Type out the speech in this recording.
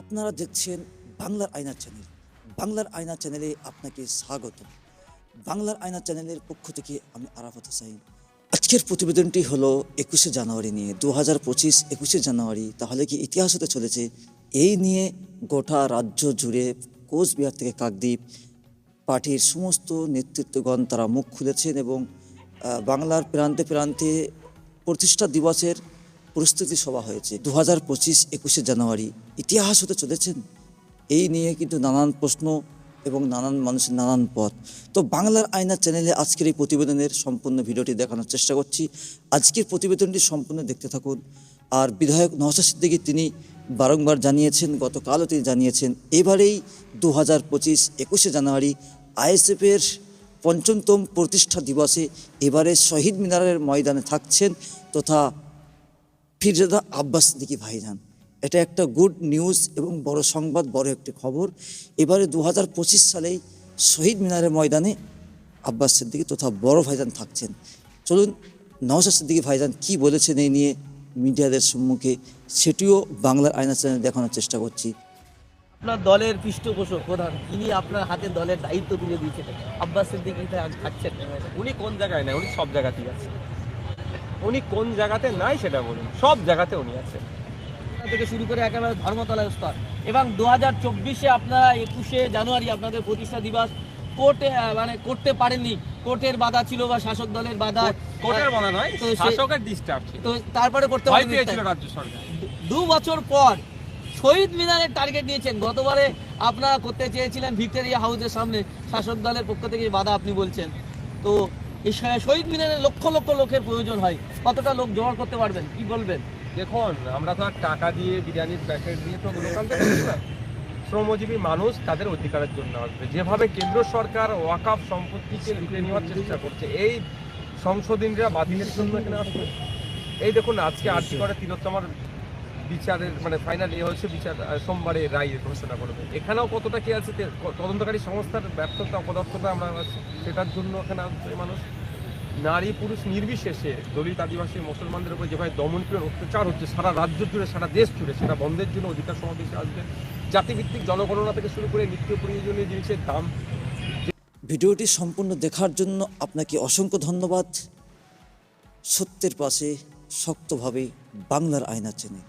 আপনারা দেখছেন বাংলার আয়না চ্যানেল। বাংলার আয়না চ্যানেলে আপনাকে স্বাগত। বাংলার আয়না চ্যানেলের পক্ষ থেকে আমি আরাফাত হোসাইন। আজকের প্রতিবেদনটি হলো একুশে জানুয়ারি নিয়ে। দু হাজার পঁচিশ একুশে জানুয়ারি, তাহলে কি ইতিহাস হতে চলেছে? এই নিয়ে গোটা রাজ্য জুড়ে কোচবিহার থেকে কাকদ্বীপ পার্টির সমস্ত নেতৃত্বগণ তারা মুখ খুলেছেন এবং বাংলার প্রান্তে প্রান্তে প্রতিষ্ঠা দিবসের প্রস্তুতি সভা হয়েছে। দু হাজার পঁচিশ একুশে জানুয়ারি। ইতিহাস হতে চলেছেন? এই নিয়ে কিন্তু নানান প্রশ্ন এবং নানান মানুষের নানান পথ। তো বাংলার আয়না চ্যানেলে আজকের এই প্রতিবেদনের সম্পূর্ণ ভিডিওটি দেখানোর চেষ্টা করছি। আজকের প্রতিবেদনটি সম্পূর্ণ দেখতে থাকুন। আর বিধায়ক নওশাদ সিদ্দিকী তিনি বারংবার জানিয়েছেন, গতকালও তিনি জানিয়েছেন, এবারেই দু হাজার পঁচিশ একুশে জানুয়ারি আইএসএফের পঞ্চমতম প্রতিষ্ঠা দিবসে এবারে শহীদ মিনারের ময়দানে থাকছেন তথা ফিরজাদা আব্বাস সিদ্দিকী ভাইজান। এটা একটা গুড নিউজ এবং বড় সংবাদ, বড় একটি খবর। এবারে দু হাজার পঁচিশ সালেই শহীদ মিনারের ময়দানে আব্বাস সিদ্দিকী তথা বড় ভাইজান থাকছেন। চলুন নওশাদ সিদ্দিকী ভাইজান কি বলেছেন এই নিয়ে মিডিয়াদের সম্মুখে, সেটিও বাংলার আয়না চ্যানেলে দেখানোর চেষ্টা করছি। আপনার দলের পৃষ্ঠপোষক প্রধান, তিনি আপনার হাতে দলের দায়িত্ব তুলে দিয়েছেন। আব্বাস সিদ্দিকী থাকছেন। উনি কোন জায়গায় নাই? উনি সব জায়গাতেই আছে উনি কোন জায়গাতে নাই সেটা বলুন। সব জায়গাতে উনি আছে থেকে শুরু করে একেবারে ধর্মতলার স্তর। এবং দু হাজার চব্বিশে আপনারা একুশে জানুয়ারি আপনাদের প্রতিষ্ঠা দিবস। কোর্টে মানে করতে পারেননি। কোর্টের বাধা ছিল বা শাসক দলের বাধা। কোর্টের বলা নয় তো শাসকের ডিস্টার্ব তো তারপরে করতে পারেননি। রাজ্য সরকার। দু বছর পর শহীদ মিনারের টার্গেট নিয়েছেন। গতবারে আপনারা করতে চেয়েছিলেন ভিক্টোরিয়া হাউসের সামনে। শাসক দলের পক্ষ থেকে বাধা আপনি বলছেন। তো এই শহীদ মিনারে লক্ষ লক্ষ লোকের প্রয়োজন হয়। কতটা লোক জোগাড় করতে পারবেন? কি বলবেন? দেখুন, আমরা তো টাকা দিয়ে বিরিয়ানির প্যাকেট দিয়ে তো শ্রমজীবী মানুষ তাদের অধিকারের জন্য আসবে। যেভাবে কেন্দ্র সরকার ওয়াকাফ সম্পত্তিকে লুটে নেওয়ার চেষ্টা করছে, এই সংশোধনীরা বাতিলের জন্য এখানে আসবে। এই দেখুন, আজকে আর্জি করে তিলোত্তমার বিচারের মানে ফাইনাল এ হয়েছে বিচার সোমবারে রায় ঘোষণা করবে। এখানেও কতটা কি আছে তদন্তকারী সংস্থার ব্যর্থতা, অপদার্থতা আমরা আছে, সেটার জন্য এখানে আসবে মানুষ। নারী পুরুষ নির্বিশেষে দলিত আদিবাসী মুসলমানদের উপর যেভাবে দমন পীড়ন, অত্যাচার হচ্ছে, সারা রাজ্য জুড়ে, সারা দেশ জুড়ে, সেটা বন্ধের জন্য অধিকার সমাবেশে আসবে। জাতিভিত্তিক জনগণনা থেকে শুরু করে নিত্য প্রয়োজনীয় জিনিসের দাম। ভিডিওটি সম্পূর্ণ দেখার জন্য আপনাকে অসংখ্য ধন্যবাদ। সত্যের পাশে শক্তভাবে বাংলার আয়না চ্যানেল